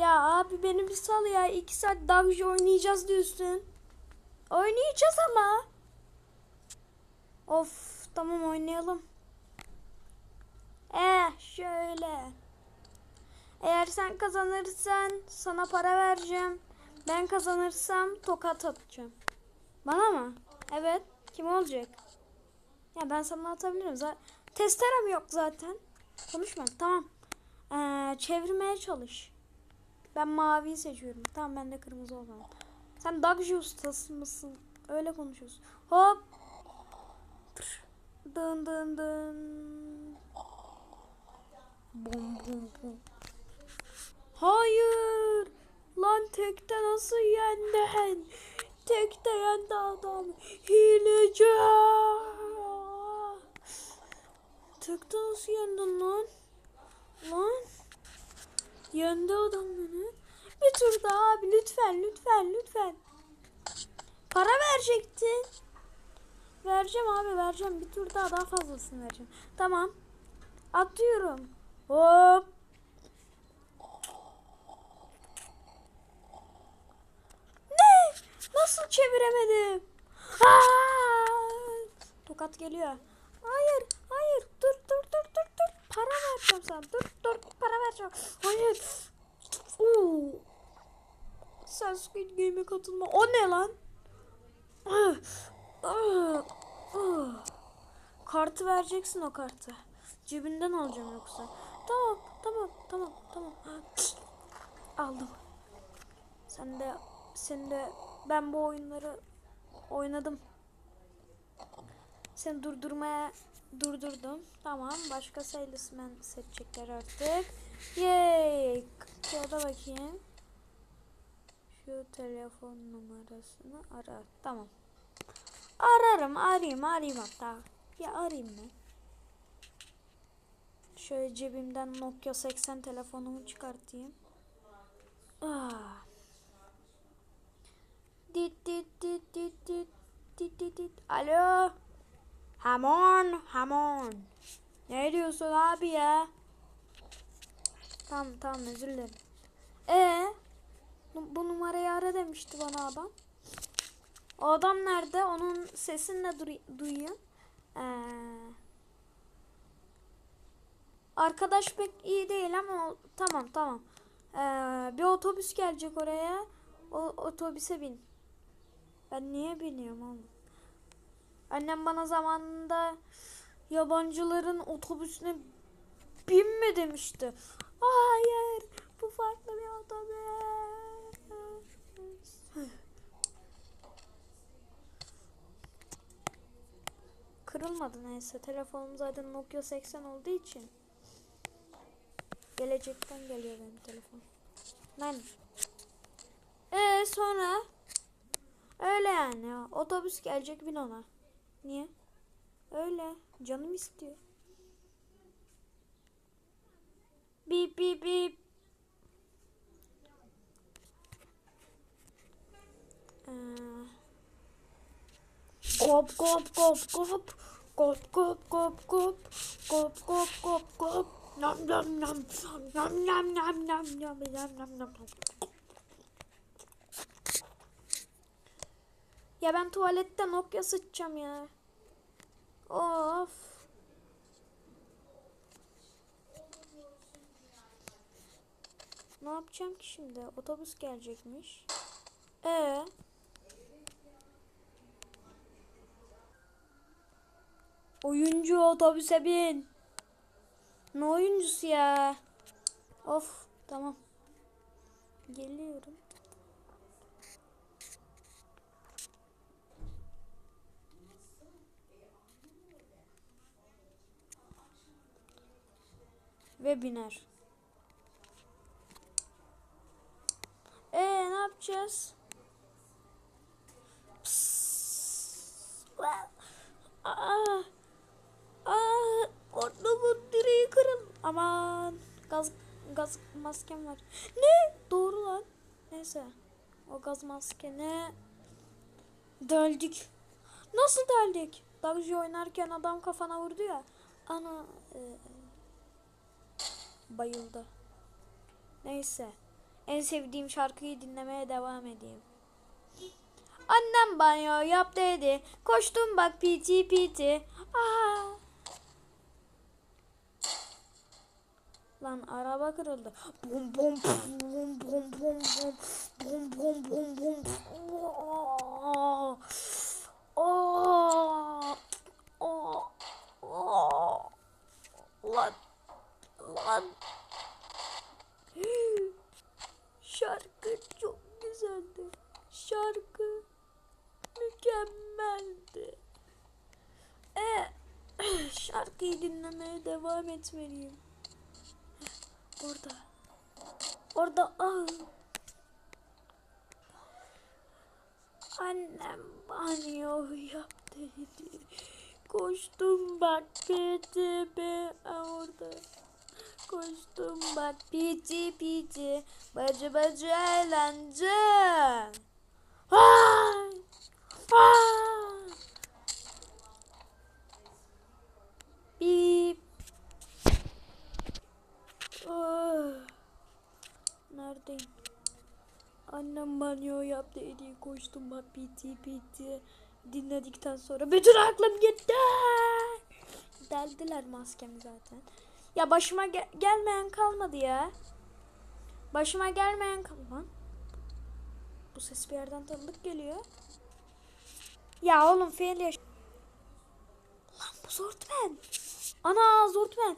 Ya abi beni bir sal ya. iki saat Davji oynayacağız diyorsun. Oynayacağız ama. Of tamam oynayalım. Eh şöyle. Eğer sen kazanırsan sana para vereceğim. Ben kazanırsam tokat atacağım. Bana mı? Evet. Kim olacak? Ya ben sana atabilirim. Zaten testerem yok zaten. Konuşma. Tamam. Ee, çevirmeye çalış. Ben maviyi seçiyorum. Tamam ben de kırmızı o zaman. Sen Dagji ustası mısın? Öyle konuşuyorsun. Hop. Dın dın dın. Bum bum bum. Hayır. Lan tekte nasıl yendin? Tekte yendi adam. Hileci. Tekte nasıl yendin lan? Lan. Yendi adam beni. Bir tur daha abi lütfen lütfen lütfen. Para verecektin. Vereceğim abi vereceğim. Bir tur daha daha fazlasını vereceğim. Tamam. Atıyorum. Hop. Ne? Nasıl çeviremedim? Aa! Tokat geliyor. Hayır, hayır. Dur, dur, dur, dur, dur. Para vereceğim sana. Dur, dur. Para vereceğim. Hayır. Oo. Sen Squid Game'e katılma. O ne lan? Ah, ah, ah. Kartı vereceksin o kartı. Cebinden alacağım yoksa. Tamam, tamam, tamam, tamam. Aldım. Sen de, sen de ben bu oyunları oynadım. Sen durdurmaya durdurdum. Tamam. Başka salesman seçecekler artık. Yay. Kağıda bakayım. Şu telefon numarasını ara. Tamam. Ararım. Arayayım. Arayayım hatta. Ya arayayım mı? Şöyle cebimden Nokia 80 telefonumu çıkartayım. Ah. Dit dit dit dit dit dit dit. Alo. Hamon, hamon. Ne diyorsun abi ya? Tamam tamam özür dilerim. E bu numarayı ara demişti bana adam. O adam nerede? Onun sesini de duy- duyayım. Ee, arkadaş pek iyi değil ama tamam tamam. Ee, bir otobüs gelecek oraya. O otobüse bin. Ben niye biniyorum oğlum? Annem bana zamanında yabancıların otobüsüne binme demişti. Hayır, bu farklı bir otobüs. Kırılmadı neyse. Telefonum zaten Nokia 80 olduğu için. Gelecekten geliyor benim telefon. Lan. Ee sonra öyle yani. ya. Otobüs gelecek bin ona. Niye? Öyle. Canım istiyor. Bip bip bip. Ee, Kop kop kop kop. Kop kop kop kop. Kop kop kop kop. Nam nam nam. Nam nam nam nam nam nam nam nam. Ya ben tuvalette Nokia sıçacağım ya. Of. Ne yapacağım ki şimdi? Otobüs gelecekmiş. Ee. Oyuncu otobüse bin. Ne oyuncusu ya? Of tamam. Geliyorum. Ve biner. Ee ne yapacağız? Aa, aa, ortamın direği. Aman gaz gaz maskem var. Ne? Doğru lan. Neyse. O gaz maskene deldik. Nasıl deldik? Dagji oynarken adam kafana vurdu ya. Ana e, bayıldı. Neyse. en sevdiğim şarkıyı dinlemeye devam edeyim. Annem banyo yap dedi. Koştum bak piti piti. Aa. Lan araba kırıldı. Bum bum bum bum bum bum bum bum bum bum. Aa. Aa. Aa. Aa. Lan. Lan. Şarkı çok güzeldi. Şarkı mükemmeldi. E, şarkıyı dinlemeye devam etmeliyim. Orada. Orada. Ah. Annem banyo yap dedi. Koştum bak piti be orada. Koştum bak piti piti. Bacı bacı eğlence. Ay! Ay! Bip. Ah. Neredeyim? Annem banyo yaptı eli koştum bak piti piti. Dinledikten sonra bütün aklım gitti. Deldiler maskemi zaten. Ya başıma ge- gelmeyen kalmadı ya. Başıma gelmeyen kalmadı. Bu ses bir yerden tanıdık geliyor. Ya oğlum fail yaş- Lan bu Zortmen. Ana Zortmen.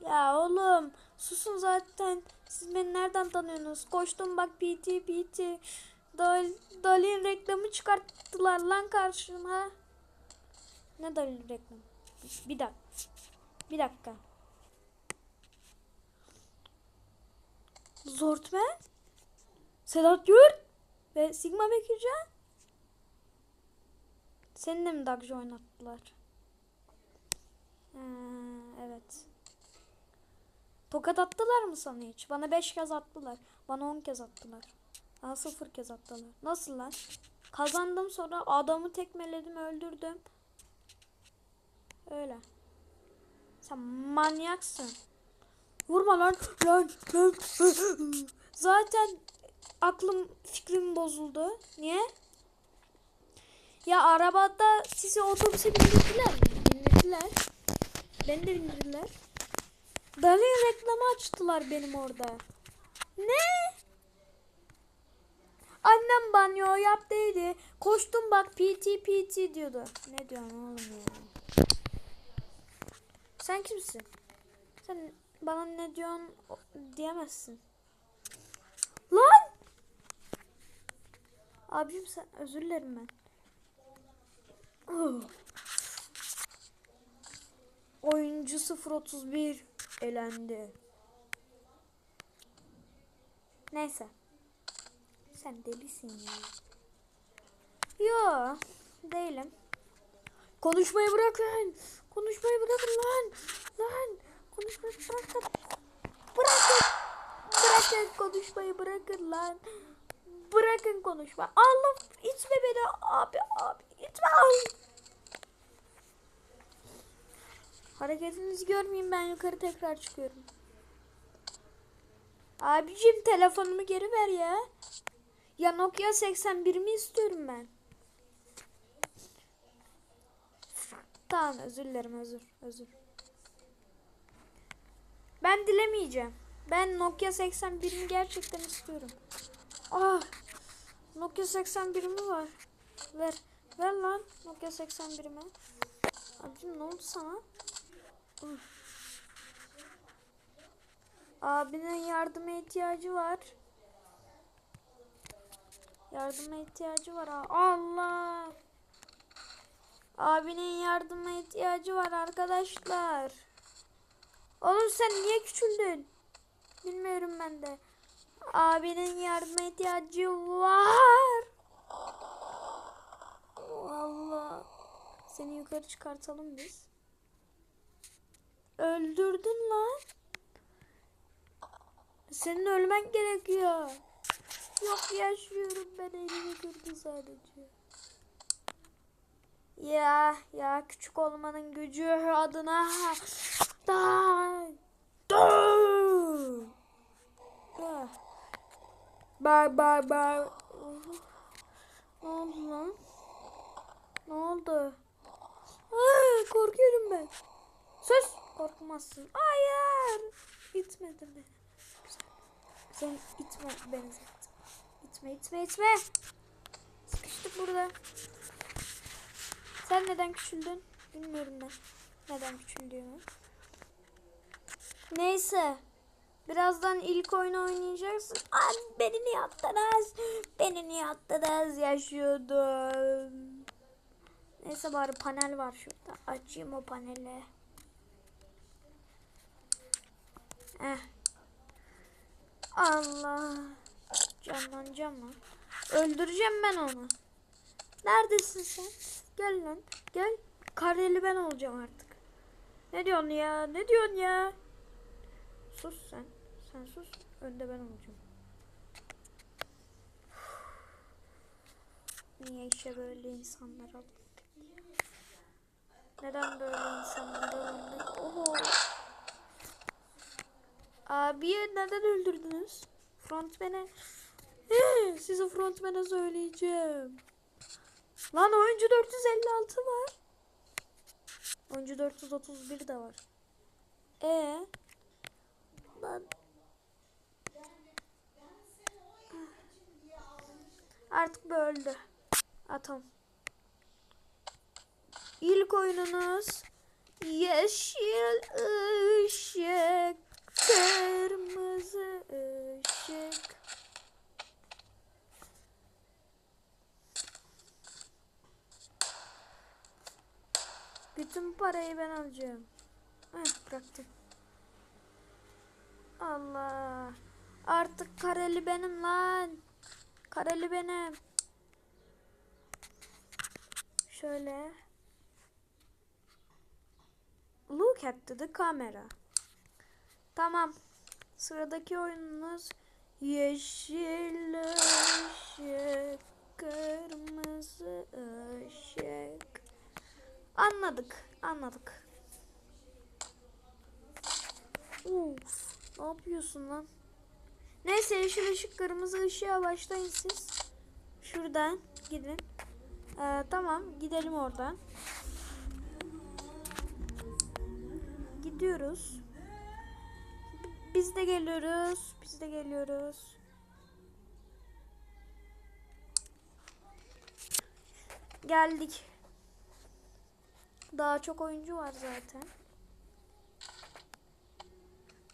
Ya oğlum susun zaten. Siz beni nereden tanıyorsunuz? Koştum bak PT PT. Dal, Dalin reklamı çıkarttılar lan karşıma. Ne Dalin reklamı? Bir dakika. Bir dakika. Zortmen? Sedat Yurt ve Sigma Bekircan. Seninle mi Dagji oynattılar? Ha, evet. Tokat attılar mı sana hiç? Bana 5 kez attılar. Bana 10 kez attılar. Bana 0 kez attılar. Nasıl lan? Kazandım sonra adamı tekmeledim öldürdüm. Öyle. Sen manyaksın. Vurma lan. Lan. lan. Zaten aklım fikrim bozuldu. Niye? Ya arabada sizi otobüse bindirdiler mi? Bindirdiler. Beni de bindirdiler. Dalin reklamı açtılar benim orada. Ne? Annem banyo yap dedi. Koştum bak PT PT diyordu. Ne diyorsun oğlum ya? Sen kimsin? Sen bana ne diyorsun diyemezsin. Lan! Abicim sen özür dilerim ben. Oh. Oyuncu 031 elendi. Neyse. Sen delisin ya. Yo, değilim. Konuşmayı bırakın. Konuşmayı bırakın lan. Lan. Konuşmayı bırakın. Bırakın. Bırakın konuşmayı bırakın lan. Bırakın konuşma. Allah itme beni abi abi itme. Hareketinizi görmeyeyim ben yukarı tekrar çıkıyorum. Abicim telefonumu geri ver ya. Ya Nokia 81'mi istiyorum ben. Tamam özür dilerim özür özür. Ben dilemeyeceğim. Ben Nokia 81'mi gerçekten istiyorum. Ah. Nokia 81'mi var. Ver. Ver lan Nokia 81'imi. Abicim ne oldu sana? Uf. Abinin yardıma ihtiyacı var. Yardıma ihtiyacı var. Allah. Abinin yardıma ihtiyacı var arkadaşlar. Oğlum sen niye küçüldün? Bilmiyorum ben de. Abinin yardıma ihtiyacı var. Allah. Seni yukarı çıkartalım biz. Öldürdün lan. Senin ölmen gerekiyor. Yok yaşıyorum ben elimi kırdı sadece. Ya ya küçük olmanın gücü adına da Bar bar bar. Ne oldu lan? Ne oldu? Aa, korkuyorum ben. Sus. Korkmazsın. Hayır. İtmedin beni. Sen itme beni zaten. İtme itme itme. Sıkıştık burada. Sen neden küçüldün? Bilmiyorum ben. Neden küçüldüğümü. Neyse. Birazdan ilk oyunu oynayacaksın. Ay beni niye attınız? Beni niye attınız? Yaşıyordum. Neyse bari panel var şurada. Açayım o paneli. Eh. Allah. Canlanacağım mı? Öldüreceğim ben onu. Neredesin sen? Gel lan. Gel. Kareli ben olacağım artık. Ne diyorsun ya? Ne diyorsun ya? Sus sen. Sen sus. Önde ben olacağım. Niye işe böyle insanlar alındık? Neden böyle insanlar alındık? Oho. Abi neden öldürdünüz? Frontman'e He, size frontman'e söyleyeceğim. Lan oyuncu 456 var. Oyuncu 431 de var. E Lan. Artık böyle. Atom. İlk oyununuz yeşil ışık, kırmızı ışık. Bütün parayı ben alacağım. Heh, bıraktım. Allah. Artık kareli benim lan. Kareli benim. Şöyle. Look at the camera. Tamam. Sıradaki oyunumuz yeşil ışık, kırmızı ışık. Anladık, anladık. Uf, ne yapıyorsun lan? Neyse yeşil ışık, kırmızı ışığa başlayın siz. Şuradan gidin. Ee, tamam, gidelim oradan. Gidiyoruz. Biz de geliyoruz. Biz de geliyoruz. Geldik. Daha çok oyuncu var zaten.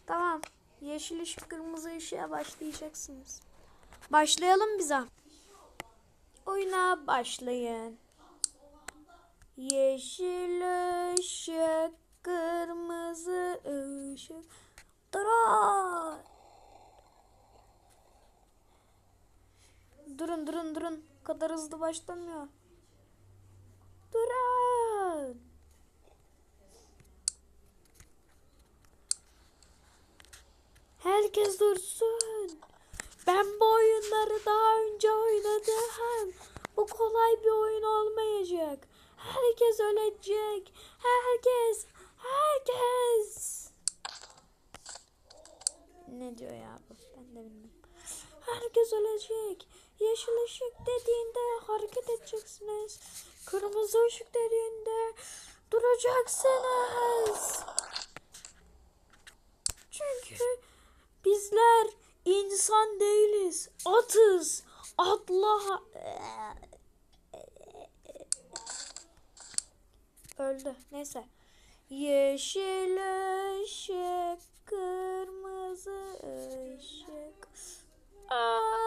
Tamam. Yeşil ışık kırmızı ışığa başlayacaksınız. Başlayalım bize. Oyuna başlayın. Yeşil ışık kırmızı ışık. Durun. Durun durun durun. Bu kadar hızlı başlamıyor. Durun. Herkes dursun. Ben bu oyunları daha önce oynadım. Bu kolay bir oyun olmayacak. Herkes ölecek. Herkes. Herkes. Ne diyor ya bu? Ben de bilmiyorum. Herkes ölecek. Yeşil ışık dediğinde hareket edeceksiniz. Kırmızı ışık dediğinde duracaksınız. Çünkü bizler insan değiliz. Atız. Atla. Öldü. Neyse. Yeşil ışık, kırmızı ışık. Aa!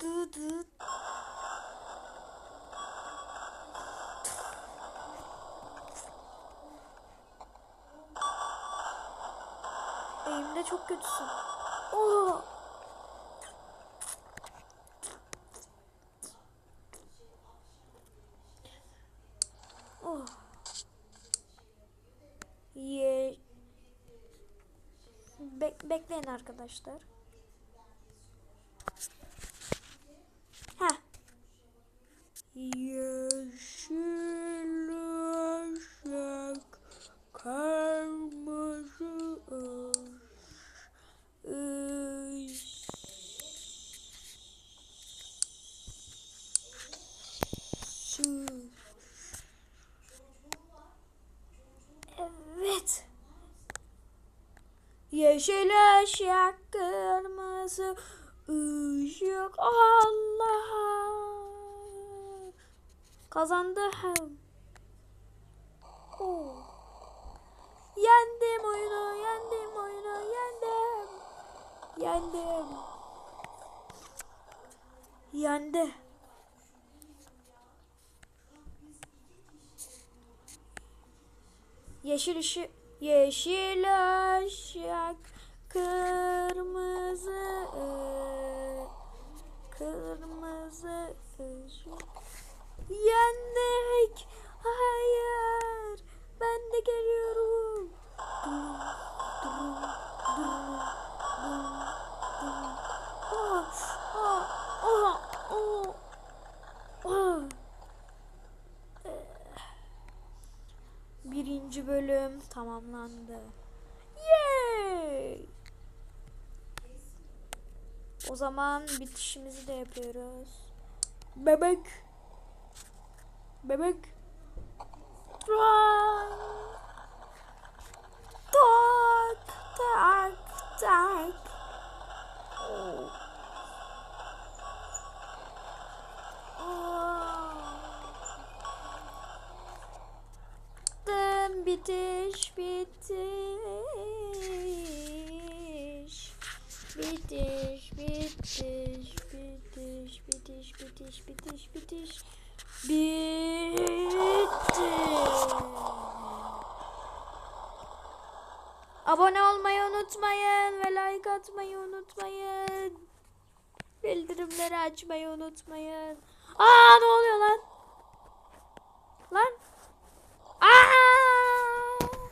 Dı dı. Eğimde çok kötüsün. Oh! Oh. Ye Bek bekleyin arkadaşlar. Ha. Yeşil ışık, kırmızı Şu. Evet. Yeşil ışık, kırmızı ışık. Allah. Kazandım. Oh. Yendim oyunu, yendim oyunu, yendim. Yendim. Yendi. Yeşil ışık, Yeşil aşak kırmızı kırmızı ışık yendik hayır ben de geliyorum. Oh, oh, oh, oh. 10. bölüm tamamlandı. Yay! O zaman bitişimizi de yapıyoruz. Bebek. Bebek. Tak tak tak. Oh. Bitiş bitiş. Bitiş bitiş bitiş bitiş bitiş bitiş bitiş. Bitti. Abone olmayı unutmayın ve like atmayı unutmayın. Bildirimleri açmayı unutmayın. Aa ne oluyor lan?